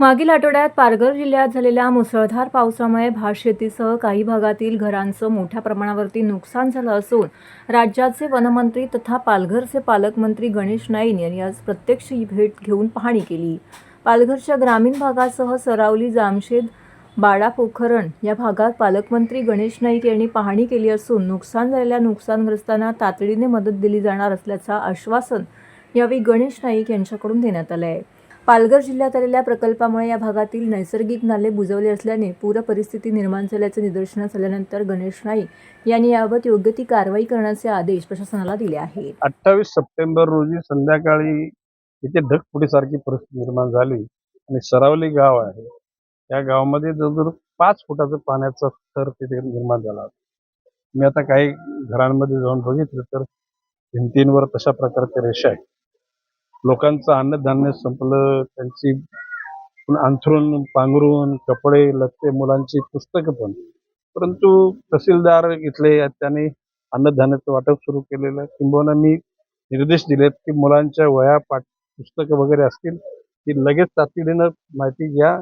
मागील आठवड्यात पालघर जिल्ह्यात झालेल्या मुसळधार पावसामुळे भातशेतीसह काही भागातील घरांचं मोठ्या प्रमाणावरती नुकसान झालं असून राज्याचे वनमंत्री तथा पालघरचे पालकमंत्री गणेश नाईन यांनी आज प्रत्यक्ष ही भेट घेऊन पाहणी केली. पालघरच्या ग्रामीण भागासह सरावली जामशेद बाडा पोखरण या भागात पालकमंत्री गणेश नाईक यांनी पाहणी केली असून नुकसान झालेल्या नुकसानग्रस्तांना तातडीने मदत दिली जाणार असल्याचं आश्वासन यावेळी गणेश नाईक यांच्याकडून देण्यात आलं आहे पालघर जिल्ह्यात आलेल्या प्रकल्पामुळे या भागातील नैसर्गिक नाले बुजवले असल्याने पूर परिस्थिती निर्माण झाल्याचं निदर्शनास आल्यानंतर गणेश नाईक यांनी याबाबत योग्य ती कारवाई करण्याचे आदेश प्रशासनाला दिले आहेत. अठ्ठावीस सप्टेंबर रोजी संध्याकाळी इथे ढगफुटीसारखी परिस्थिती निर्माण झाली आणि सरावली गाव आहे. या गावामध्ये जवळजवळ पाच फुटाचं पाण्याचा स्तर तिथे निर्माण झाला होता. मी आता काही घरांमध्ये जाऊन बघितलं तर भिंतींवर तशा प्रकारच्या रेषा आहेत. लोकांचं अन्नधान्य संपलं त्यांची अंथरून पांघरून कपडे लत्ते मुलांची पुस्तकं पण. परंतु तहसीलदार इथले आहेत, त्यांनी अन्नधान्याचं वाटप सुरू केलेलं किंबहुना मी निर्देश दिलेत की मुलांच्या वया पाठ पुस्तकं वगैरे असतील ती लगेच तातडीनं माहिती घ्या.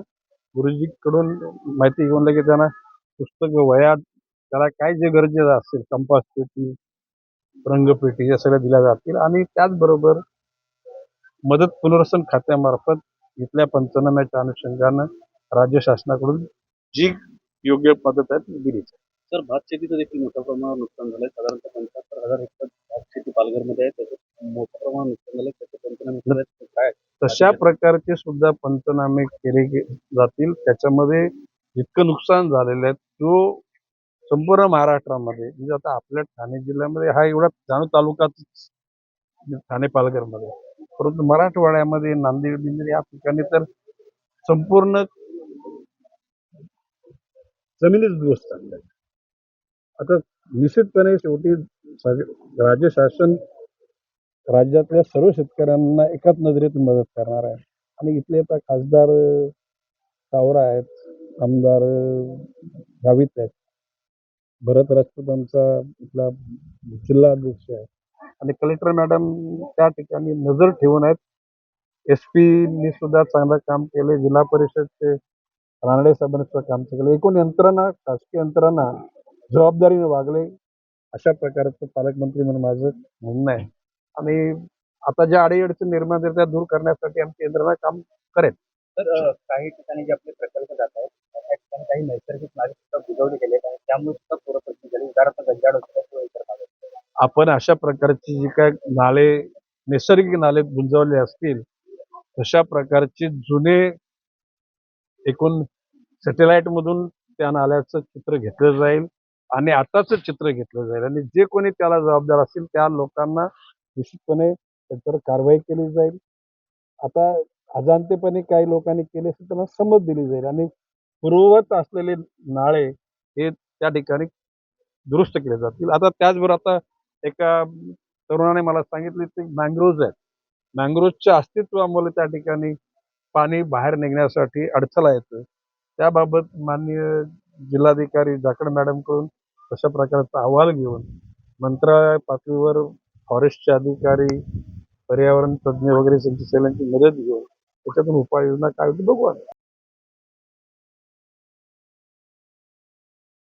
गुरुजीकडून माहिती घेऊन लगेच त्यांना पुस्तकं वया त्याला काय जे गरजेचं असेल कंपास पेटी रंगपेटी या सगळ्या दिल्या जातील. आणि त्याचबरोबर मदत पुनर्वसन खात्यामार्फत इथल्या पंचनाम्याच्या अनुषंगानं राज्य शासनाकडून जी योग्य मदत आहे ती दिली. सर भात शेतीचं देखील मोठ्या प्रमाणावर नुकसान झालंय. साधारणतः पंच्याहत्तर हजार हेक्टर भात शेती पालघरमध्ये आहे. त्याचं मोठ्या प्रमाणात नुकसान झालंय. त्याचे पंचनामे. काय तशा प्रकारचे सुद्धा पंचनामे केले जातील. त्याच्यामध्ये जितकं नुकसान झालेलं आहे तो संपूर्ण महाराष्ट्रामध्ये म्हणजे आता आपल्या ठाणे जिल्ह्यामध्ये हा एवढा जाणू तालुकाच ठाणे पालघरमध्ये परंतु मराठवाड्यामध्ये नांदेड बिंदेड या ठिकाणी तर संपूर्ण जमिनीच उद्ध्वस्त आणल्या आता निश्चितपणे शेवटी राज्य शासन राज्यातल्या सर्व शेतकऱ्यांना एकाच नजरेतून मदत करणार आहे. आणि इथले आता खासदार सावरा आहेत आमदार गावित आहेत. भरत राजपूत आमचा इथला जिल्हा अध्यक्ष आहे. आणि कलेक्टर मॅडम त्या ठिकाणी नजर ठेवून आहेत. एस पीनी सुद्धा चांगलं काम केलं जिल्हा परिषदचे रानडे साहेबांनी सुद्धा काम केलं एकूण यंत्रणा शासकीय यंत्रणा जबाबदारीने वागले अशा प्रकारचं पालकमंत्री म्हणून माझं म्हणणं आहे. आणि आता ज्या अडीअडचणी निर्माण त्या दूर करण्यासाठी आमची यंत्रणा काम करेल. तर काही ठिकाणी जे आपले प्रकल्प जात आहेत त्या ठिकाणी काही नैसर्गिक नाले सुद्धा बुजवले गेले आहेत त्यामुळे सुद्धा पूर झाली उदाहरणार्थ गंजाड होते. आपण अशा प्रकारची जी काय नाले नैसर्गिक नाले गुंजवले असतील तशा प्रकारचे जुने एकूण सॅटेलाइट मधून त्या नाल्याचं चित्र घेतलं जाईल आणि आताच चित्र घेतलं जाईल. आणि जे कोणी त्याला जबाबदार असतील त्या लोकांना निश्चितपणे त्याच्यावर कारवाई केली जाईल. आता अजाणतेपणे काही लोकांनी केले असेल त्यांना समज दिली जाईल. आणि पूर्ववत असलेले नाळे हे त्या ठिकाणी दुरुस्त केले जातील. आता त्याचबरोबर आता एका तरुणाने मला सांगितले ते मँग्रोव्ज आहेत. मँग्रोव्जच्या अस्तित्वामुळे त्या ठिकाणी पाणी बाहेर निघण्यासाठी अडथळा येतो त्याबाबत माननीय जिल्हाधिकारी जाखड मॅडमकडून तशा प्रकारचा अहवाल घेऊन मंत्रालय पातळीवर फॉरेस्टचे अधिकारी पर्यावरण तज्ज्ञ वगैरे त्यांची सगळ्यांची मदत घेऊन त्याच्यातून उपाययोजना काय होती बघू आता.